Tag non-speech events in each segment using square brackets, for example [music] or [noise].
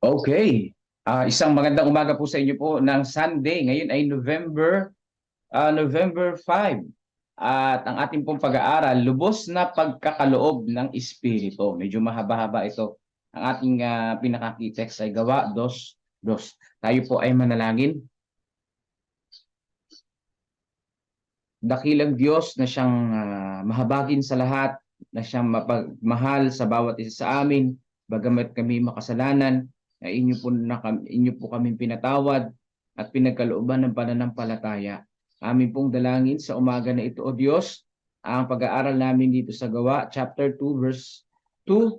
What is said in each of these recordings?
Okay. Ah, isang magandang umaga po sa inyo po ng Sunday. Ngayon ay November ah, November 5. At ang ating pong pag-aaral, lubos na pagkakaloob ng Espiritu. Medyo mahaba-haba ito. Ang ating uh, pinaka-text ay gawa dos dos. Tayo po ay manalangin. Dakilang Diyos na siyang ah, mahabagin sa lahat, na siyang mapagmahal sa bawat isa sa amin, bagamat kami makasalanan, na inyo po, na, inyo po kami pinatawad at pinagkalooban ng pananampalataya. Amin pong dalangin sa umaga na ito, O Diyos, ang pag-aaral namin dito sa Gawa, chapter 2, verse 2.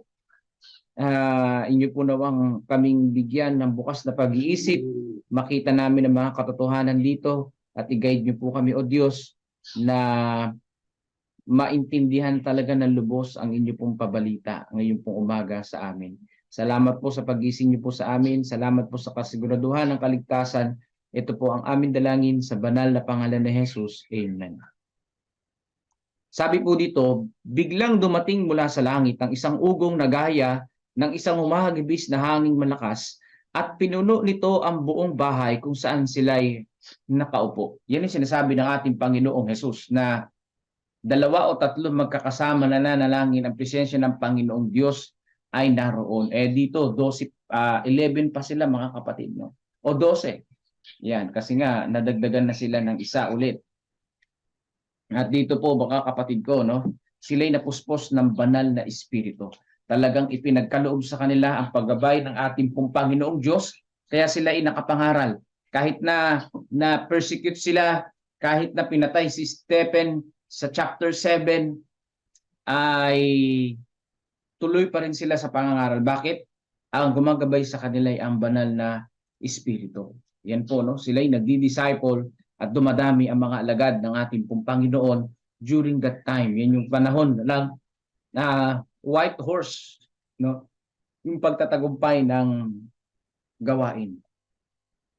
Uh, inyo po nawang kaming bigyan ng bukas na pag-iisip, makita namin ang mga katotohanan dito at i-guide niyo po kami, O Diyos, na maintindihan talaga ng lubos ang inyo pong pabalita ngayon pong umaga sa amin. Salamat po sa pagising niyo po sa amin. Salamat po sa kasiguraduhan ng kaligtasan. Ito po ang aming dalangin sa banal na pangalan ni Jesus. Amen. Sabi po dito, biglang dumating mula sa langit ang isang ugong na gaya ng isang humahagibis na hanging malakas at pinuno nito ang buong bahay kung saan sila'y nakaupo. Yan ang sinasabi ng ating Panginoong Jesus na dalawa o tatlo magkakasama na nanalangin ang presensya ng Panginoong Diyos ay naroon. Eh dito 12 uh, 11 pa sila mga kapatid no. O 12. Yan kasi nga nadagdagan na sila ng isa ulit. At dito po mga kapatid ko no, sila'y napuspos ng banal na espiritu. Talagang ipinagkaloob sa kanila ang paggabay ng ating pong Panginoong Diyos kaya sila ay nakapangaral. Kahit na na persecute sila, kahit na pinatay si Stephen sa chapter 7 ay tuloy pa rin sila sa pangangaral. Bakit? Ang gumagabay sa kanila ay ang banal na espiritu. Yan po, no? Sila ay nagdi-disciple at dumadami ang mga alagad ng ating pong Panginoon during that time. Yan yung panahon lang na white horse, no? Yung pagtatagumpay ng gawain.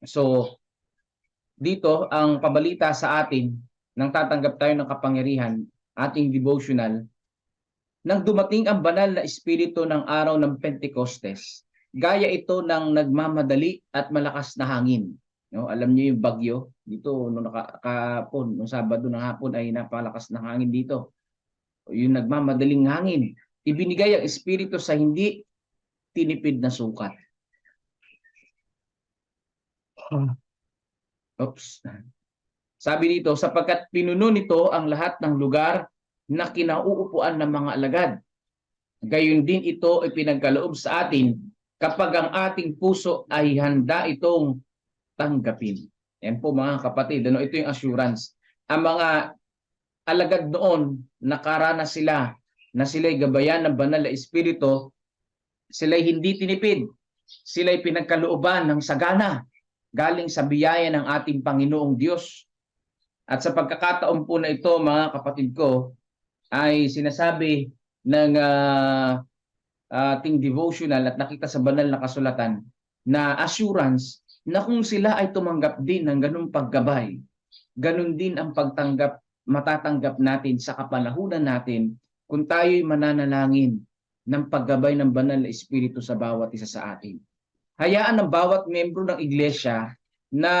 So, dito ang pabalita sa atin nang tatanggap tayo ng kapangyarihan, ating devotional, nang dumating ang banal na espiritu ng araw ng Pentecostes, gaya ito ng nagmamadali at malakas na hangin. No, alam niyo yung bagyo dito no nakapon, no Sabado ng hapon ay napalakas na hangin dito. Yung nagmamadaling hangin, ibinigay ang espiritu sa hindi tinipid na sukat. Oops. Sabi dito, sapagkat pinuno nito ang lahat ng lugar na kinauupuan ng mga alagad. Gayon din ito ay pinagkaloob sa atin kapag ang ating puso ay handa itong tanggapin. Yan po mga kapatid, ano, ito yung assurance. Ang mga alagad noon, nakaranas sila na sila'y gabayan ng banal na espiritu, sila'y hindi tinipid, sila'y pinagkalooban ng sagana galing sa biyaya ng ating Panginoong Diyos. At sa pagkakataon po na ito, mga kapatid ko, ay sinasabi ng uh, ating devotional at nakita sa banal na kasulatan na assurance na kung sila ay tumanggap din ng ganung paggabay, ganun din ang pagtanggap, matatanggap natin sa kapanahunan natin kung tayo'y mananalangin ng paggabay ng banal na espiritu sa bawat isa sa atin. Hayaan ng bawat membro ng iglesia na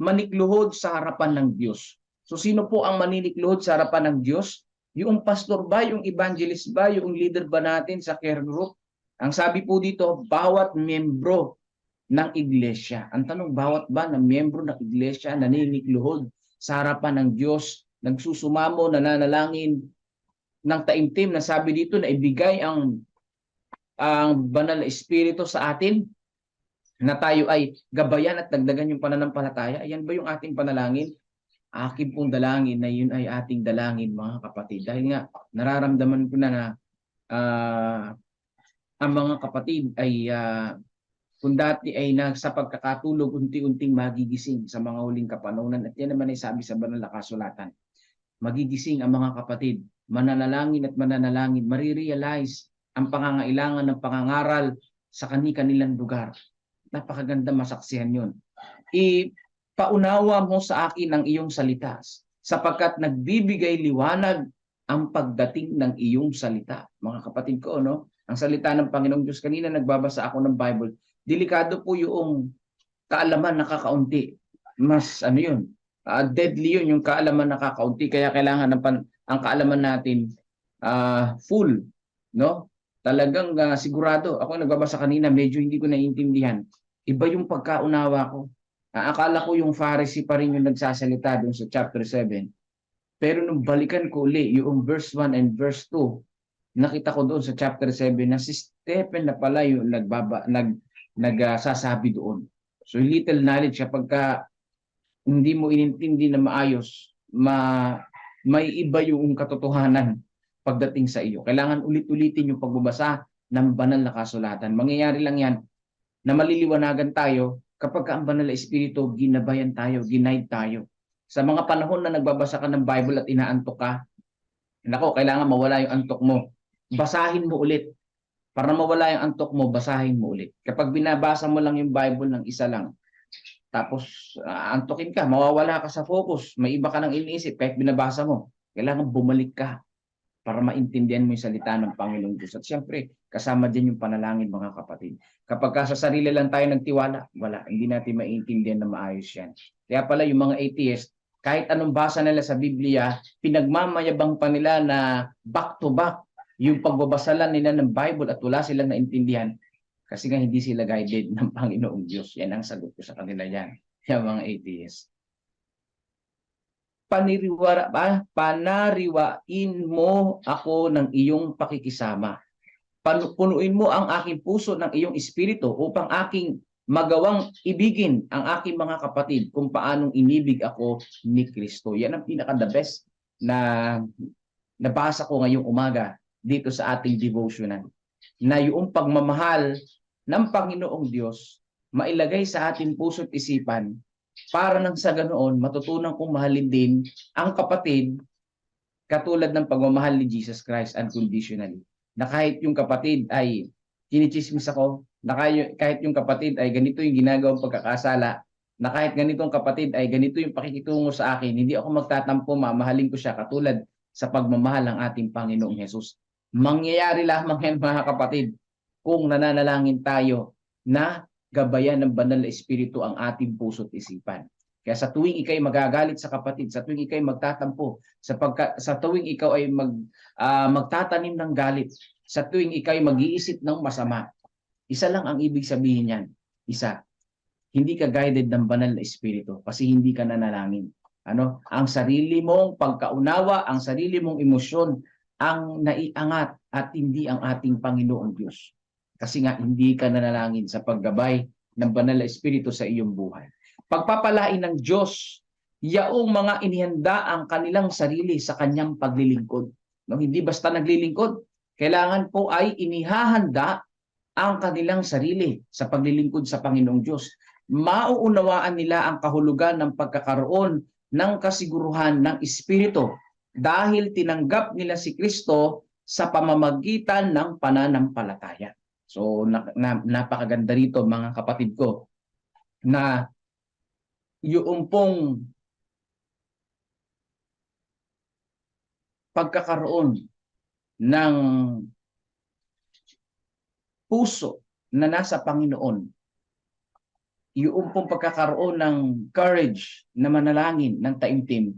manikluhod sa harapan ng Diyos. So sino po ang maninikluhod sa harapan ng Diyos? Yung pastor ba, yung evangelist ba, yung leader ba natin sa care group? Ang sabi po dito, bawat membro ng iglesia. Ang tanong, bawat ba na membro ng iglesia naninikluhod sa harapan ng Diyos, nagsusumamo, nananalangin ng taimtim na sabi dito na ibigay ang ang banal na espiritu sa atin na tayo ay gabayan at dagdagan yung pananampalataya. Ayan ba yung ating panalangin? Akin pong dalangin na yun ay ating dalangin mga kapatid. Dahil nga nararamdaman ko na na uh, ang mga kapatid ay uh, kung dati ay nasa pagkakatulog unti-unting magigising sa mga huling kapanahonan at yan naman ay sabi sa banal na kasulatan. Magigising ang mga kapatid, mananalangin at mananalangin, marirealize ang pangangailangan ng pangangaral sa kani-kanilang lugar. Napakaganda masaksihan yun. I paunawa mo sa akin ang iyong salita sapagkat nagbibigay liwanag ang pagdating ng iyong salita. Mga kapatid ko, no? Ang salita ng Panginoong Diyos kanina nagbabasa ako ng Bible. delikado po yung kaalaman na kakaunti. Mas ano yun, ah, deadly yun yung kaalaman na kakaunti. Kaya kailangan ng pan, ang kaalaman natin ah, full. No? Talagang ah, sigurado. Ako nagbabasa kanina, medyo hindi ko naiintindihan. Iba yung pagkaunawa ko. Ah, akala ko yung Pharisee pa rin yung nagsasalita dun sa chapter 7. Pero nung balikan ko uli, yung verse 1 and verse 2, nakita ko doon sa chapter 7 na si Stephen na pala yung nagbaba, nag, nagsasabi doon. So little knowledge kapag ka hindi mo inintindi na maayos, ma, may iba yung katotohanan pagdating sa iyo. Kailangan ulit-ulitin yung pagbabasa ng banal na kasulatan. Mangyayari lang yan na maliliwanagan tayo kapag ka ang banal na espiritu ginabayan tayo, ginaid tayo. Sa mga panahon na nagbabasa ka ng Bible at inaantok ka, nako, kailangan mawala yung antok mo. Basahin mo ulit. Para mawala yung antok mo, basahin mo ulit. Kapag binabasa mo lang yung Bible ng isa lang, tapos uh, antokin ka, mawawala ka sa focus, may iba ka nang iniisip kahit binabasa mo. Kailangan bumalik ka para maintindihan mo yung salita ng Panginoong Diyos. At siyempre, kasama din yung panalangin mga kapatid. Kapag ka sa sarili lang tayo nagtiwala, wala, hindi natin maintindihan na maayos yan. Kaya pala yung mga atheist, kahit anong basa nila sa Biblia, pinagmamayabang pa nila na back to back yung pagbabasa lang nila ng Bible at wala silang naintindihan kasi nga hindi sila guided ng Panginoong Diyos. Yan ang sagot ko sa kanila yan. Yung mga atheist. Paniriwara, ah, panariwain mo ako ng iyong pakikisama. Pan- punuin mo ang aking puso ng iyong espiritu upang aking magawang ibigin ang aking mga kapatid kung paanong inibig ako ni Kristo. Yan ang pinaka the best na nabasa ko ngayong umaga dito sa ating devotional. Na yung pagmamahal ng Panginoong Diyos mailagay sa ating puso't isipan para nang sa ganoon matutunan kong mahalin din ang kapatid katulad ng pagmamahal ni Jesus Christ unconditionally. Na kahit yung kapatid ay kinichismis ako, na kahit yung kapatid ay ganito yung ginagawang pagkakasala, na kahit ganitong kapatid ay ganito yung pakikitungo sa akin, hindi ako magtatampo, mamahalin ko siya katulad sa pagmamahal ng ating Panginoong Hesus. Mangyayari lamang yan mga kapatid kung nananalangin tayo na gabayan ng banal na espiritu ang ating puso't isipan. Kaya sa tuwing ikay magagalit sa kapatid, sa tuwing ikay magtatampo, sa, pagka, sa tuwing ikaw ay mag, uh, magtatanim ng galit, sa tuwing ikay mag-iisip ng masama, isa lang ang ibig sabihin niyan. Isa, hindi ka guided ng banal na espiritu kasi hindi ka nanalangin. Ano? Ang sarili mong pagkaunawa, ang sarili mong emosyon ang naiangat at hindi ang ating Panginoong Diyos. Kasi nga hindi ka nanalangin sa paggabay ng banal na espiritu sa iyong buhay. Pagpapalain ng Diyos, yaong mga inihanda ang kanilang sarili sa kanyang paglilingkod. No, hindi basta naglilingkod, kailangan po ay inihahanda ang kanilang sarili sa paglilingkod sa Panginoong Diyos. Mauunawaan nila ang kahulugan ng pagkakaroon ng kasiguruhan ng Espiritu dahil tinanggap nila si Kristo sa pamamagitan ng pananampalataya. So na, na, napakaganda rito mga kapatid ko na yung pong pagkakaroon ng puso na nasa Panginoon, yung pong pagkakaroon ng courage na manalangin ng taimtim,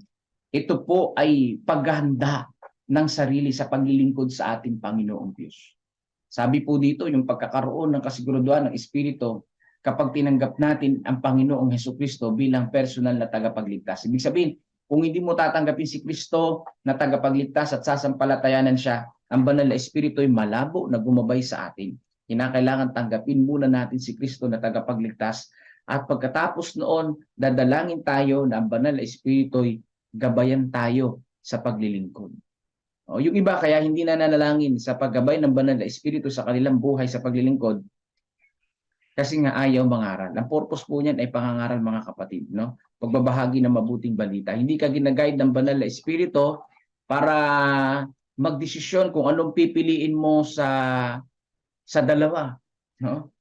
ito po ay paghahanda ng sarili sa paglilingkod sa ating Panginoong Diyos. Sabi po dito, yung pagkakaroon ng kasiguraduhan ng Espiritu kapag tinanggap natin ang Panginoong Heso Kristo bilang personal na tagapagligtas. Ibig sabihin, kung hindi mo tatanggapin si Kristo na tagapagligtas at sasampalatayanan siya, ang banal na Espiritu ay malabo na gumabay sa atin. Kinakailangan tanggapin muna natin si Kristo na tagapagligtas at pagkatapos noon, dadalangin tayo na ang banal na Espiritu ay gabayan tayo sa paglilingkod. O, yung iba kaya hindi na nanalangin sa paggabay ng banal na espiritu sa kanilang buhay sa paglilingkod kasi nga ayaw mangaral. Ang purpose po niyan ay pangangaral mga kapatid, no? Pagbabahagi ng mabuting balita. Hindi ka ginaguide ng banal na espiritu para magdesisyon kung anong pipiliin mo sa sa dalawa, no?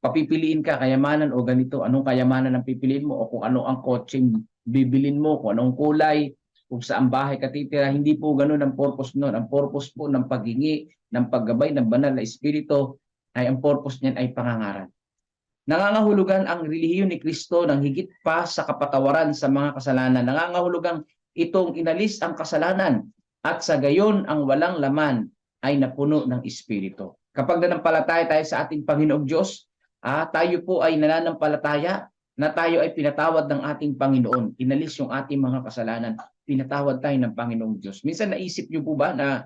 Papipiliin ka kayamanan o ganito, anong kayamanan ang pipiliin mo o kung ano ang coaching bibilin mo, kung anong kulay, kung saan bahay ka titira. Hindi po ganun ang purpose noon. Ang purpose po ng paghingi, ng paggabay ng banal na espiritu ay ang purpose niyan ay pangangaral. Nangangahulugan ang relihiyon ni Kristo ng higit pa sa kapatawaran sa mga kasalanan. Nangangahulugang itong inalis ang kasalanan at sa gayon ang walang laman ay napuno ng Espiritu. Kapag nanampalataya tayo sa ating Panginoong Diyos, ah, tayo po ay nananampalataya na tayo ay pinatawad ng ating Panginoon. Inalis yung ating mga kasalanan. Pinatawad tayo ng Panginoong Diyos. Minsan naisip niyo po ba na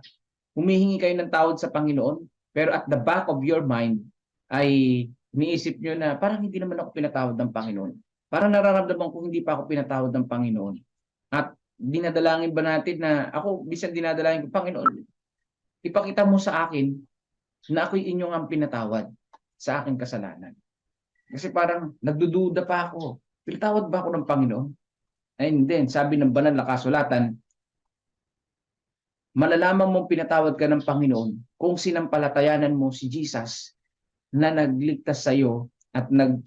humihingi kayo ng tawad sa Panginoon, pero at the back of your mind ay iniisip niyo na parang hindi naman ako pinatawad ng Panginoon. Parang nararamdaman ko hindi pa ako pinatawad ng Panginoon. At dinadalangin ba natin na ako, bisan dinadalangin ko, Panginoon, ipakita mo sa akin na ako'y inyong ang pinatawad sa aking kasalanan. Kasi parang nagdududa pa ako. Pinatawad ba ako ng Panginoon? And then, sabi ng banal na kasulatan, malalaman mong pinatawad ka ng Panginoon kung sinampalatayanan mo si Jesus na nagligtas sa iyo at nag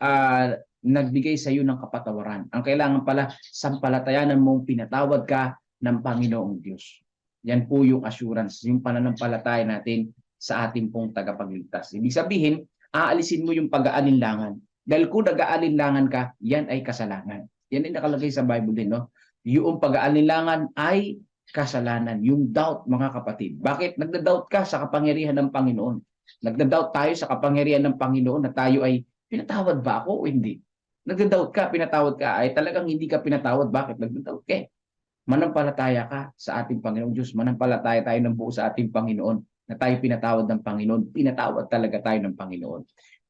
ah, nagbigay sa iyo ng kapatawaran. Ang kailangan pala sampalatayanan mong pinatawad ka ng Panginoong Diyos. Yan po yung assurance, yung pananampalataya natin sa ating pong tagapagligtas. Ibig sabihin, aalisin mo yung pag-aalinlangan. Dahil kung nag-aalinlangan ka, yan ay kasalanan. Yan ay nakalagay sa Bible din, no? Yung pag-aalinlangan ay kasalanan. Yung doubt, mga kapatid. Bakit? Nagda-doubt ka sa kapangyarihan ng Panginoon. Nagda-doubt tayo sa kapangyarihan ng Panginoon na tayo ay pinatawad ba ako o hindi? Nagda-doubt ka, pinatawad ka, ay talagang hindi ka pinatawad. Bakit? Nagda-doubt ka. eh. Manampalataya ka sa ating Panginoong Diyos. Manampalataya tayo ng buo sa ating Panginoon na tayo pinatawad ng Panginoon. Pinatawad talaga tayo ng Panginoon.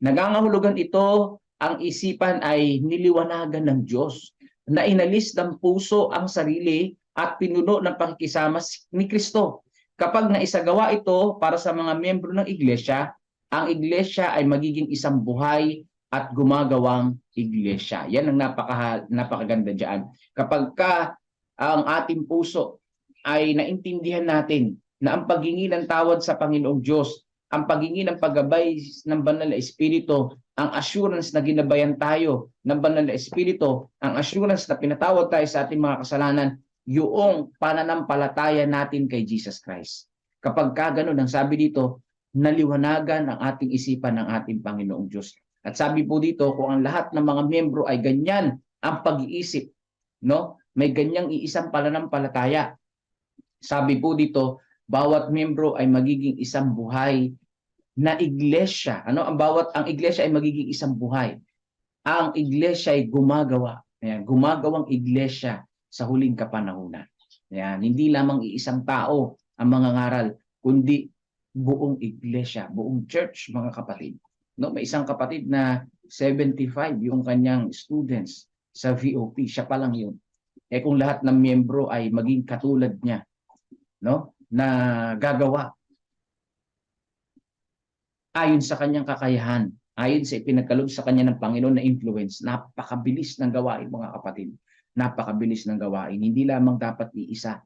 Nagangahulugan ito, ang isipan ay niliwanagan ng Diyos na inalis ng puso ang sarili at pinuno ng pakikisama ni Kristo. Kapag naisagawa ito para sa mga miyembro ng iglesia, ang iglesia ay magiging isang buhay at gumagawang iglesia. Yan ang napaka, napakaganda diyan. Kapag ka ang ating puso ay naintindihan natin na ang paghingi ng tawad sa Panginoong Diyos, ang paghingi ng paggabay ng banal na Espiritu, ang assurance na ginabayan tayo ng banal na Espiritu, ang assurance na pinatawad tayo sa ating mga kasalanan, yung pananampalataya natin kay Jesus Christ. Kapag ka ganun, ang sabi dito, naliwanagan ang ating isipan ng ating Panginoong Diyos. At sabi po dito, kung ang lahat ng mga miyembro ay ganyan ang pag-iisip, no? May ganyang iisang pananampalataya. Sabi po dito, bawat miyembro ay magiging isang buhay na iglesia. Ano? Ang bawat ang iglesia ay magiging isang buhay. Ang iglesia ay gumagawa. Ayan, gumagawang iglesia sa huling kapanahunan. Ayan, hindi lamang iisang tao ang mga ngaral, kundi buong iglesia, buong church, mga kapatid. No, may isang kapatid na 75 yung kanyang students sa VOP, siya pa lang yun. Eh kung lahat ng miyembro ay maging katulad niya, no, na gagawa ayon sa kanyang kakayahan, ayon sa ipinagkaloob sa kanya ng Panginoon na influence, napakabilis ng gawain mga kapatid. Napakabilis ng gawain. Hindi lamang dapat iisa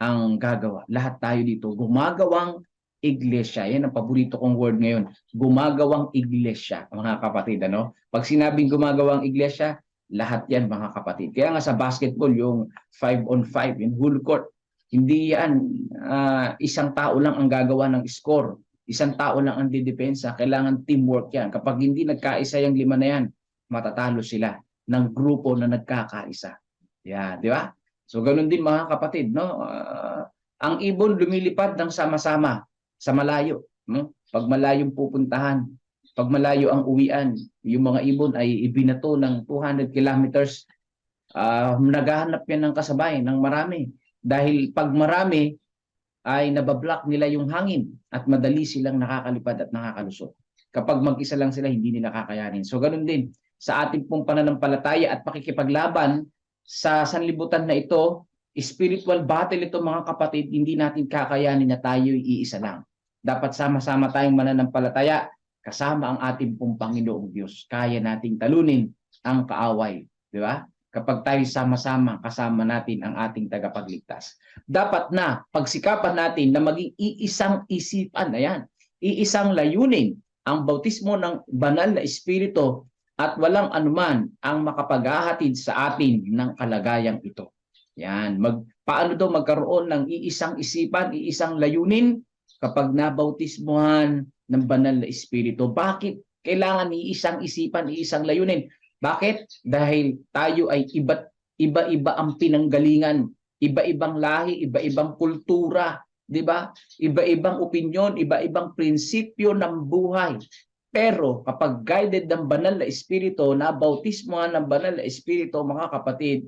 ang gagawa. Lahat tayo dito gumagawang iglesia. Yan ang paborito kong word ngayon. Gumagawang iglesia, mga kapatid. Ano? Pag sinabing gumagawang iglesia, lahat yan mga kapatid. Kaya nga sa basketball, yung 5 on 5, yung full court, hindi yan ah, isang tao lang ang gagawa ng score. Isang tao lang ang didepensa. Kailangan teamwork yan. Kapag hindi nagkaisa yung lima na yan, matatalo sila ng grupo na nagkakaisa. Yeah, di ba? So ganun din mga kapatid, no? Ah, ang ibon lumilipad ng sama-sama sa malayo, no? Pag malayong pupuntahan, pag malayo ang uwian, yung mga ibon ay ibinato ng 200 kilometers. ah naghahanap yan ng kasabay, ng marami. Dahil pag marami, ay nabablock nila yung hangin at madali silang nakakalipad at nakakalusot. Kapag mag-isa lang sila, hindi nila kakayanin. So ganun din, sa ating pong pananampalataya at pakikipaglaban sa sanlibutan na ito, spiritual battle ito mga kapatid, hindi natin kakayanin na tayo iisa lang. Dapat sama-sama tayong mananampalataya kasama ang ating pong Panginoong Diyos. Kaya nating talunin ang kaaway. Di ba? Kapag tayo sama-sama, kasama natin ang ating tagapagligtas. Dapat na pagsikapan natin na maging iisang isipan, ayan, iisang layunin ang bautismo ng banal na espiritu at walang anuman ang makapaghahatid sa atin ng kalagayang ito. Yan, mag paano daw magkaroon ng iisang isipan, iisang layunin kapag nabautismohan ng banal na espiritu. Bakit Kailangan iisang isipan, iisang layunin. Bakit? Dahil tayo ay iba't iba-iba ang pinanggalingan, iba-ibang lahi, iba-ibang kultura, 'di ba? Iba-ibang opinyon, iba-ibang prinsipyo ng buhay. Pero kapag guided ng banal na espiritu, na bautismo ng banal na espiritu, mga kapatid,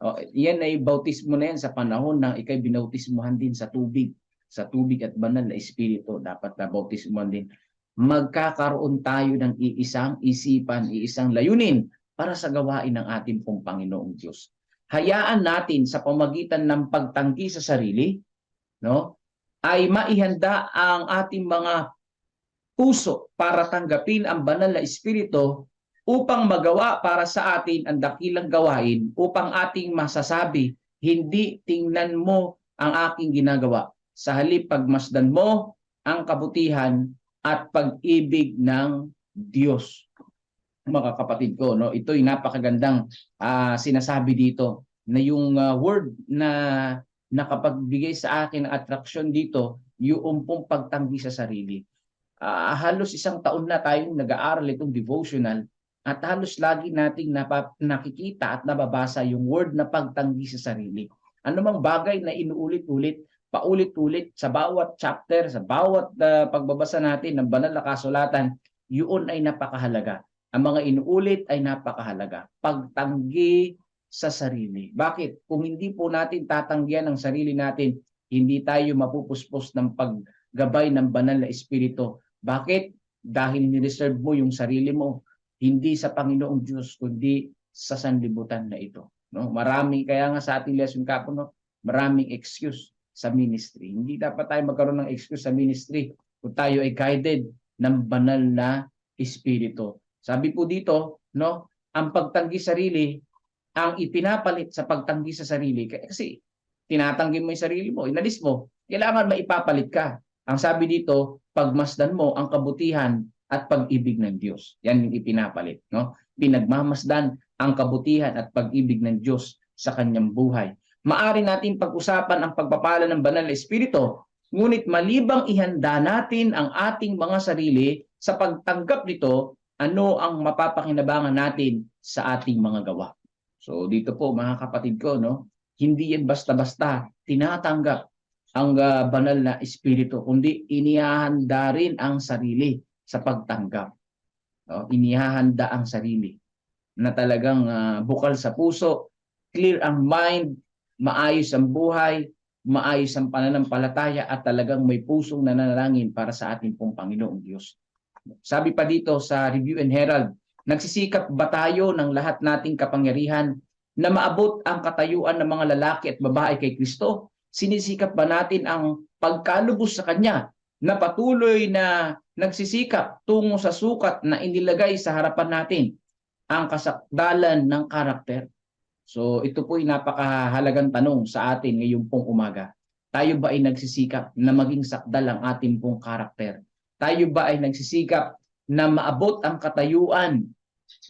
oh, yan ay bautismo na yan sa panahon na ikay binautismuhan din sa tubig. Sa tubig at banal na espiritu, dapat na bautismuhan din. Magkakaroon tayo ng iisang isipan, iisang layunin para sa gawain ng ating pong Panginoong Diyos. Hayaan natin sa pamagitan ng pagtanggi sa sarili, no, ay maihanda ang ating mga puso para tanggapin ang banal na espiritu upang magawa para sa atin ang dakilang gawain upang ating masasabi, hindi tingnan mo ang aking ginagawa. Sa halip pagmasdan mo ang kabutihan at pag-ibig ng Diyos. Mga kapatid ko, no, ito'y napakagandang ah, sinasabi dito na yung ah, word na nakapagbigay sa akin ng attraction dito, yung pong pagtanggi sa sarili. Ah, halos isang taon na tayong nag-aaral itong devotional at halos lagi nating nakikita at nababasa yung word na pagtanggi sa sarili. Ano mang bagay na inuulit-ulit, paulit-ulit sa bawat chapter, sa bawat ah, pagbabasa natin ng banal na kasulatan, yun ay napakahalaga. Ang mga inuulit ay napakahalaga. Pagtanggi sa sarili. Bakit? Kung hindi po natin tatanggihan ang sarili natin, hindi tayo mapupuspos ng paggabay ng banal na espiritu. Bakit? Dahil nireserve mo yung sarili mo, hindi sa Panginoong Diyos, kundi sa sanlibutan na ito. No? Maraming, kaya nga sa ating lesson kapo, no? maraming excuse sa ministry. Hindi dapat tayo magkaroon ng excuse sa ministry kung tayo ay guided ng banal na espiritu. Sabi po dito, no, ang pagtanggi sarili ang ipinapalit sa pagtanggi sa sarili kasi tinatanggi mo yung sarili mo, inalis mo, kailangan maipapalit ka. Ang sabi dito, pagmasdan mo ang kabutihan at pag-ibig ng Diyos. Yan yung ipinapalit, no? Pinagmamasdan ang kabutihan at pag-ibig ng Diyos sa kanyang buhay. Maari natin pag-usapan ang pagpapala ng banal na espiritu, ngunit malibang ihanda natin ang ating mga sarili sa pagtanggap nito, ano ang mapapakinabangan natin sa ating mga gawa. So dito po mga kapatid ko, no, hindi yan basta-basta tinatanggap ang ah, banal na espiritu, kundi inihahanda rin ang sarili sa pagtanggap. No? Inihahanda ang sarili na talagang ah, bukal sa puso, clear ang mind, maayos ang buhay, maayos ang pananampalataya at talagang may pusong nananalangin para sa ating pong Panginoong Diyos. Sabi pa dito sa Review and Herald, nagsisikap ba tayo ng lahat nating kapangyarihan na maabot ang katayuan ng mga lalaki at babae kay Kristo? Sinisikap ba natin ang pagkalubos sa Kanya na patuloy na nagsisikap tungo sa sukat na inilagay sa harapan natin ang kasakdalan ng karakter? So ito po ay napakahalagang tanong sa atin ngayong pong umaga. Tayo ba ay nagsisikap na maging sakdal ang ating pong karakter? Tayo ba ay nagsisikap na maabot ang katayuan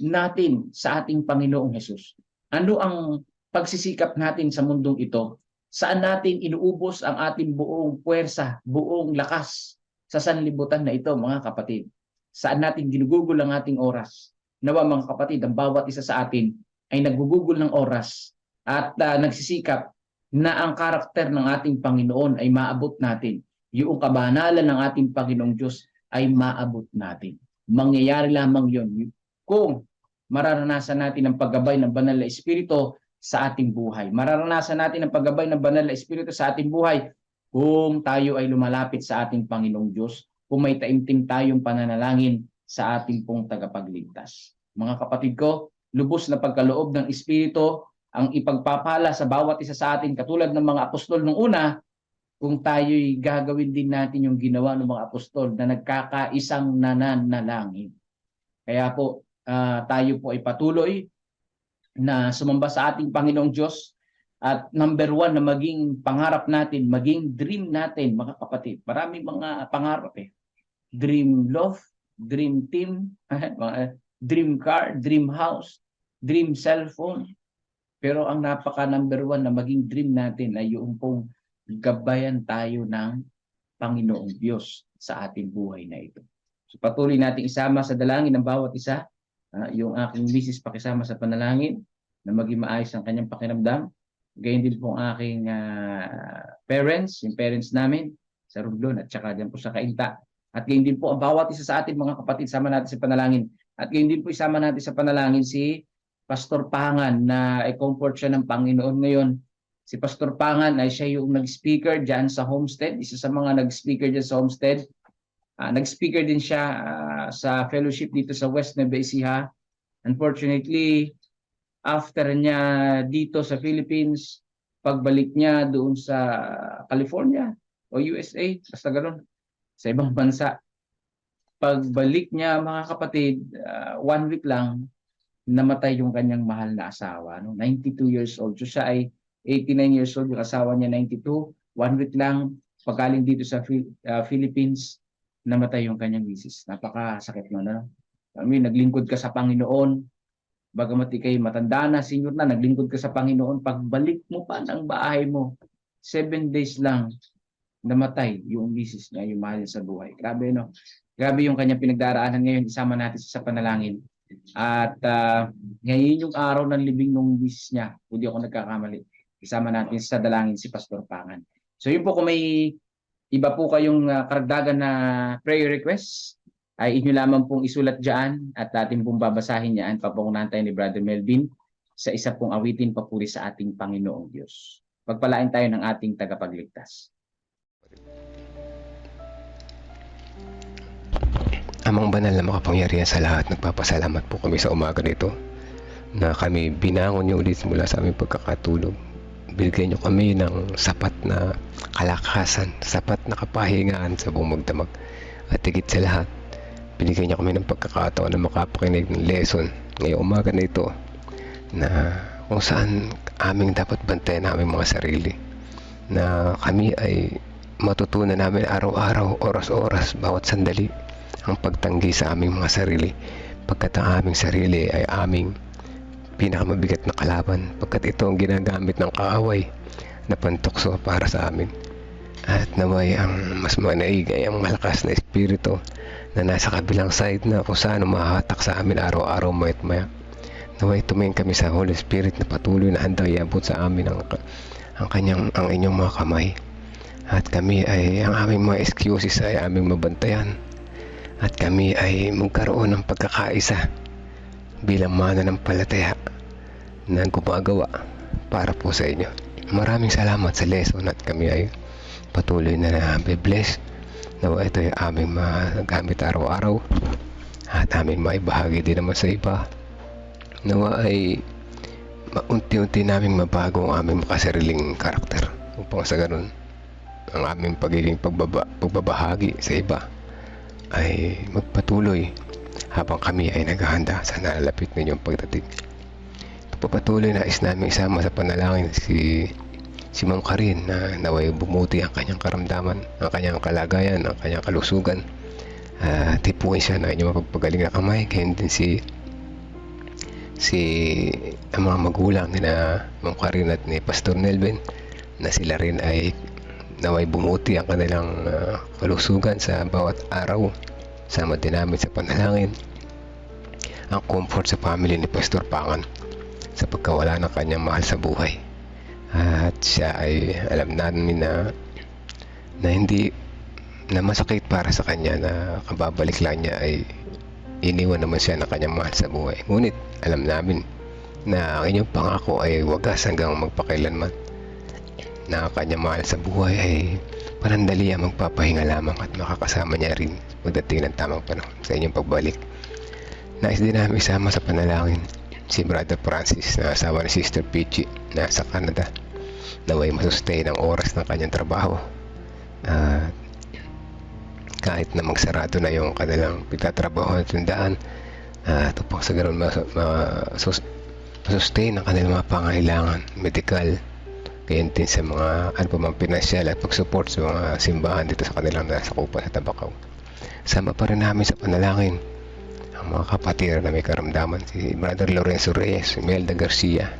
natin sa ating Panginoong Hesus? Ano ang pagsisikap natin sa mundong ito? Saan natin inuubos ang ating buong puwersa, buong lakas sa sanlibutan na ito, mga kapatid? Saan natin ginugugol ang ating oras? Nawa mga kapatid, ang bawat isa sa atin ay naggugugol ng oras at uh, nagsisikap na ang karakter ng ating Panginoon ay maabot natin. Yung kabanalan ng ating Panginoong Diyos ay maabot natin. Mangyayari lamang yon kung mararanasan natin ang paggabay ng banal na espiritu sa ating buhay. Mararanasan natin ang paggabay ng banal na espiritu sa ating buhay kung tayo ay lumalapit sa ating Panginoong Diyos, kung may taimtim tayong pananalangin sa ating pong tagapagligtas. Mga kapatid ko, lubos na pagkaloob ng espiritu ang ipagpapala sa bawat isa sa atin katulad ng mga apostol nung una kung tayo'y gagawin din natin yung ginawa ng mga apostol na nagkakaisang nananalangin. Kaya po, uh, tayo po ay patuloy na sumamba sa ating Panginoong Diyos at number one na maging pangarap natin, maging dream natin, mga kapatid. Maraming mga pangarap eh. Dream love, dream team, [laughs] dream car, dream house, dream cellphone. Pero ang napaka number one na maging dream natin ay yung pong gabayan tayo ng Panginoong Diyos sa ating buhay na ito. So patuloy nating isama sa dalangin ng bawat isa. Ah, yung aking misis pakisama sa panalangin na maging maayos ang kanyang pakiramdam. Gayun din po ang aking ah, parents, yung parents namin sa Romblon at saka dyan po sa Kainta. At gayon din po ang bawat isa sa atin mga kapatid, sama natin sa panalangin. At gayon din po isama natin sa panalangin si Pastor Pangan na i-comfort siya ng Panginoon ngayon. Si Pastor Pangan ay siya yung nag-speaker dyan sa Homestead, isa sa mga nag-speaker dyan sa Homestead. Ah, nag-speaker din siya ah, sa fellowship dito sa West Nueva Ecija. Unfortunately, after niya dito sa Philippines, pagbalik niya doon sa California o USA, basta ganun, sa ibang bansa. Pagbalik niya mga kapatid, ah, one week lang, namatay yung kanyang mahal na asawa. No? 92 years old. So siya ay 89 years old, yung asawa niya 92. One week lang, pagkaling dito sa ah, Philippines, namatay yung kanyang misis. Napakasakit nun. Ano? Kami, naglingkod ka sa Panginoon, bagamat ikay matanda na, senior na, naglingkod ka sa Panginoon, pagbalik mo pa ng bahay mo, seven days lang, namatay yung misis niya, yung mahal niya sa buhay. Grabe, no? Grabe yung kanyang pinagdaraanan ngayon, isama natin sa panalangin. At ah, ngayon yung araw ng libing ng misis niya, hindi ako nagkakamali. Isama natin sa dalangin si Pastor Pangan. So yun po kung may iba po kayong ah, karagdagan na prayer requests, ay inyo lamang pong isulat dyan at ating pong babasahin yan papungunahan tayo ni Brother Melvin sa isa pong awitin papuri sa ating Panginoong Diyos. Pagpalain tayo ng ating tagapagligtas. Amang banal na makapangyarihan sa lahat, nagpapasalamat po kami sa umaga nito na kami binangon niyo ulit mula sa aming pagkakatulog. Binigyan niyo kami ng sapat na kalakasan, sapat na kapahingaan sa buong. At higit sa lahat, binigyan niyo kami ng pagkakataon na makapakinig ng lesson ngayong umaga na ito na kung saan aming dapat bantayan aming mga sarili na kami ay matutunan namin araw-araw, oras-oras, bawat sandali ang pagtanggi sa aming mga sarili pagkat ang aming sarili ay aming pinakamabigat na kalaban pagkat ito ang ginagamit ng kaaway na pantukso para sa amin. At naway ang mas manaig ay ang malakas na espiritu na nasa kabilang side na kung saan umahatak sa amin araw-araw mayat maya. Naway tumingin kami sa Holy Spirit na patuloy na handang iabot sa amin ang, ang kanyang ang inyong mga kamay. At kami ay ang aming mga excuses ay aming mabantayan at kami ay magkaroon ng pagkakaisa bilang mana ng palataya na gumagawa para po sa inyo. Maraming salamat sa lesson at kami ay patuloy na na-bless na ito ay aming magamit araw-araw at aming maibahagi din naman sa iba. Nawa ay maunti-unti naming mabago ang aming makasariling karakter upang sa ganun ang aming pagiging pagbaba, pagbabahagi sa iba ay magpatuloy habang kami ay naghahanda sa nalalapit ninyong pagdating. Papatuloy na is namin isama sa panalangin si si Ma'am Karin na naway bumuti ang kanyang karamdaman, ang kanyang kalagayan, ang kanyang kalusugan. Uh, tipuin siya na inyong mapagpagaling na kamay. Kaya din si si ang mga magulang ni na Ma'am Karin at ni Pastor Nelvin na sila rin ay naway bumuti ang kanilang uh, kalusugan sa bawat araw. Sama din namin sa panalangin ang comfort sa family ni Pastor Pangan sa pagkawala ng kanyang mahal sa buhay. At siya ay alam namin na na hindi na masakit para sa kanya na kababalik lang niya ay iniwan naman siya ng kanyang mahal sa buhay. Ngunit alam namin na ang inyong pangako ay wagas hanggang magpakailanman na kanyang sa buhay ay panandali ang magpapahinga lamang at makakasama niya rin pagdating ng tamang panahon sa inyong pagbalik. Nais din namin isama sa panalangin si Brother Francis na asawa ni Sister Peachy na sa Canada naway masustain ang oras ng kanyang trabaho at kahit na magsarado na yung kanilang pagtatrabaho at tindaan at upang sa ganun mas- ma- sus- masustain ang kanilang mga pangailangan medical gayon sa mga ano pa mang pinansyal at pag-support sa mga simbahan dito sa kanilang nasakupan sa Tabakaw. Sama pa rin namin sa panalangin ang mga kapatid na may karamdaman si Brother Lorenzo Reyes, Imelda Garcia,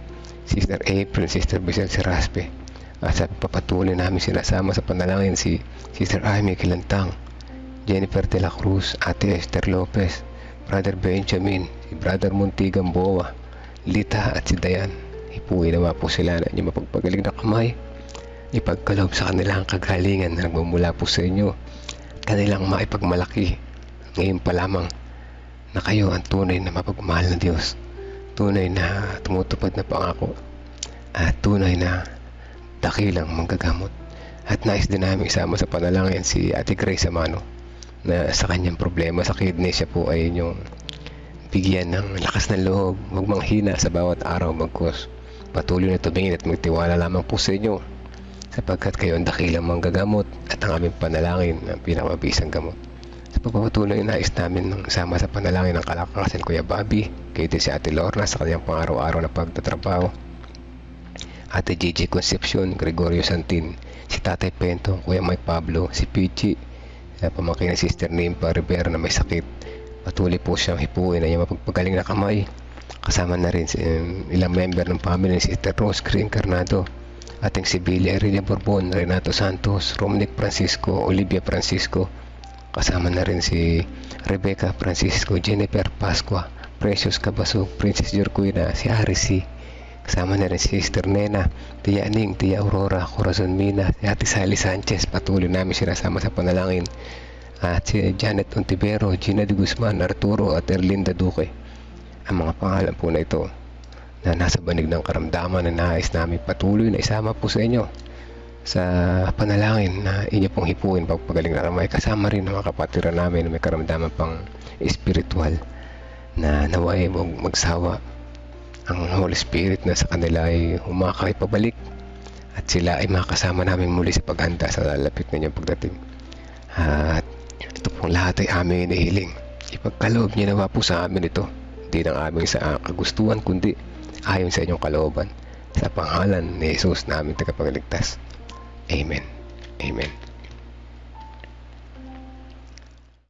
Sister April, Sister Bisel Seraspe at sa papatuloy namin sinasama sa panalangin si Sister Amy Kilantang, Jennifer de la Cruz, Ate Esther Lopez, Brother Benjamin, si Brother Muntigan Boa, Lita at si Dayan. Ipuwi nawa po sila na inyong mapagpagaling na kamay. Ipagkaloob sa kanilang kagalingan na nagmumula po sa inyo. Kanilang maipagmalaki. Ngayon pa lamang na kayo ang tunay na mapagmahal na Diyos. Tunay na tumutupad na pangako. At tunay na dakilang manggagamot. At nais din namin isama sa panalangin si Ate Grace Amano na sa kanyang problema sa kidney siya po ay yung bigyan ng lakas ng loob, huwag manghina sa bawat araw magkos. Patuloy na tumingin at magtiwala lamang po sa inyo sapagkat kayo ang dakilang manggagamot at ang aming panalangin ang pinakamabisang gamot. Sa pagpapatuloy nais namin ng sama sa panalangin ng kalakasan Kuya Bobby, kayo din si Ate Lorna sa kanyang pang-araw-araw na pagtatrabaho, Ate Gigi Concepcion, Gregorio Santin, si Tatay Pento, Kuya Mike Pablo, si Pichi, na pamangkin ng Sister Nimpa Rivera na may sakit. Patuloy po siyang hipuin na yung mapagpagaling na kamay. Kasama na rin si, um, ilang member ng family ni Sister Rose Green Carnado, ating si Billy Aurelia Borbon, Renato Santos, Romnick Francisco, Olivia Francisco, kasama na rin si Rebecca Francisco, Jennifer Pascua, Precious Cabasog, Princess Jorquina, si Arisi, kasama na rin si Sister Nena, Tia Aning, Tia Aurora, Corazon Mina, si Ate Sally Sanchez, patuloy namin sinasama sa panalangin, at si Janet Ontivero, Gina de Guzman, Arturo at Erlinda Duque. Ang mga pangalan po na ito na nasa banig ng karamdaman na nais namin patuloy na isama po sa inyo sa panalangin na inyo pong hipuin pagpagaling na kamay kasama rin ang mga kapatiran namin na may karamdaman pang espiritual na naway mag magsawa. Ang Holy Spirit na sa kanila ay humakay pabalik at sila ay makasama namin muli sa paghanda sa lalapit na inyong pagdating. At ito pong lahat ay aming inihiling ipagkaloob niyo nawa po sa amin ito hindi ng aming sa kagustuhan kundi ayon sa inyong kalooban sa pangalan ni Jesus na aming tagapagligtas Amen. Amen.